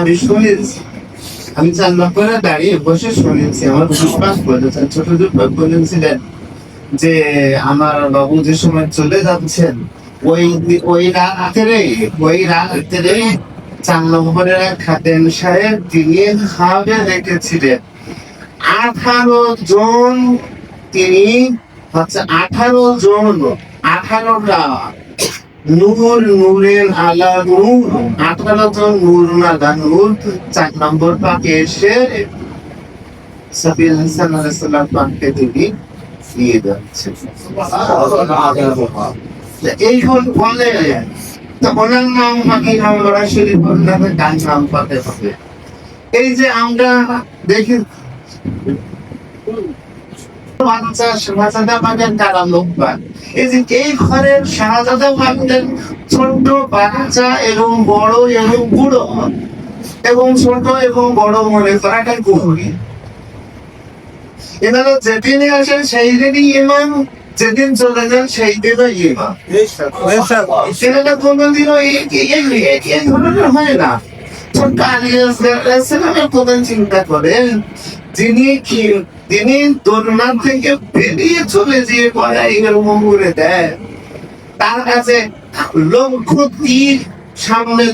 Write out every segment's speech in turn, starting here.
আমি শুনেছি আমি নম্বরে দাঁড়িয়ে বসে শুনেছি, আমার বিশ্বাস ছোট বলেছিলেন যে আমার বাবু যে সময় চলে যাচ্ছেন, ওই ওই রাত্রে ওই রাত্রে চার নম্বরের সাহেব তিনি খাবে রেখেছিলেন। আঠারো জন তিনি হচ্ছে আঠারো জন আঠারোটা নূর, নূরের আলা নূর আঠারো নূর নাদা নূর, চার নম্বর পাকে এসে সাবিল হাসান আলাইসাল্লাম পাককে তিনি দিয়ে যাচ্ছে। এই হল বলে তো ওনার নাম পাখি আমরা শরীফ ওনাদের গান নাম পাতে হবে। এই যে আমরা দেখি শাহজাদা বাগের কারা করি এনারা যেদিনে আসেন সেই দিনই ইমাম, যেদিন চলে যান সেই দিনই ইমাম। এনারা হয় না। তো কালিয়ামের প্রধান চিন্তা করেন তিনি থেকে বেরিয়ে চলে যেয়ে দেয়। তার কাছে লক্ষ তীর সামনে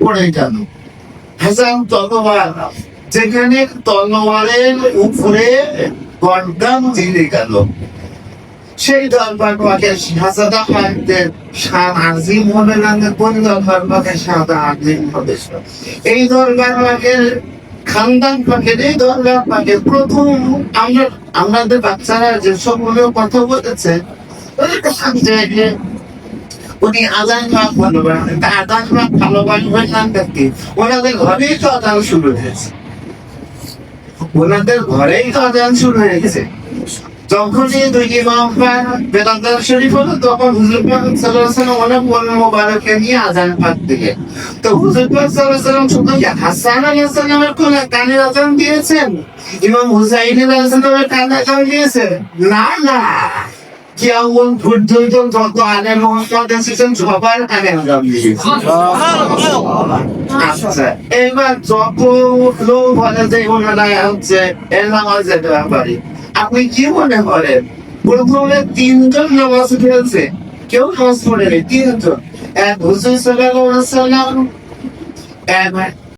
পড়ে গেল। হাসান তলোয়ার, যেখানে তলোয়ারের উপরে গর্দান জিরে গেল। সেই দরবার আজিম হবে না কোন দরবার পাকে সাদা আজিম হবে। এই দরবার পাকের খানদান পাকের এই দরবার পাকে প্রথম আমরা, আমাদের বাচ্চারা যে সকলে কথা বলেছে উনি আদান পাক ভালোবাসেন। আজান পাক ভালোবাসবেন না দেখি ওনাদের ঘরেই তো আদান শুরু হয়েছে। ওনাদের ঘরেই তো আজান শুরু হয়েছে যখনই দুই ইমাম বেদান্ত শরীফ হলো তখন হুজুর পাক সাল্লাল্লাহু আলাইহি ওয়াসাল্লাম অনেক বড় মোবারকে নিয়ে আজান পাক দিলেন। তো হুজুর পাক সাল্লাল্লাহু আলাইহি ওয়াসাল্লাম শুধু হাসান আলাইহিস সালামের কোলে কানে আজান দিয়েছেন ইমাম হুসাইন আলাইহিস সালামের কানে আজান দিয়েছেন? না না। পর্যন্ত যত এসেছেন সবার কানে আজান দিয়েছেন। আচ্ছা এবার যত লোক বলে যে ওনারা হচ্ছে এর নামাজ যেতে পারি আপনি কি মনে করেন? প্রথমে তিনজন নামাজ ফেলছে কেউ নামাজ পড়েনি, তিনজন। এক হুজুর সাল্লাহ সাল্লাম এক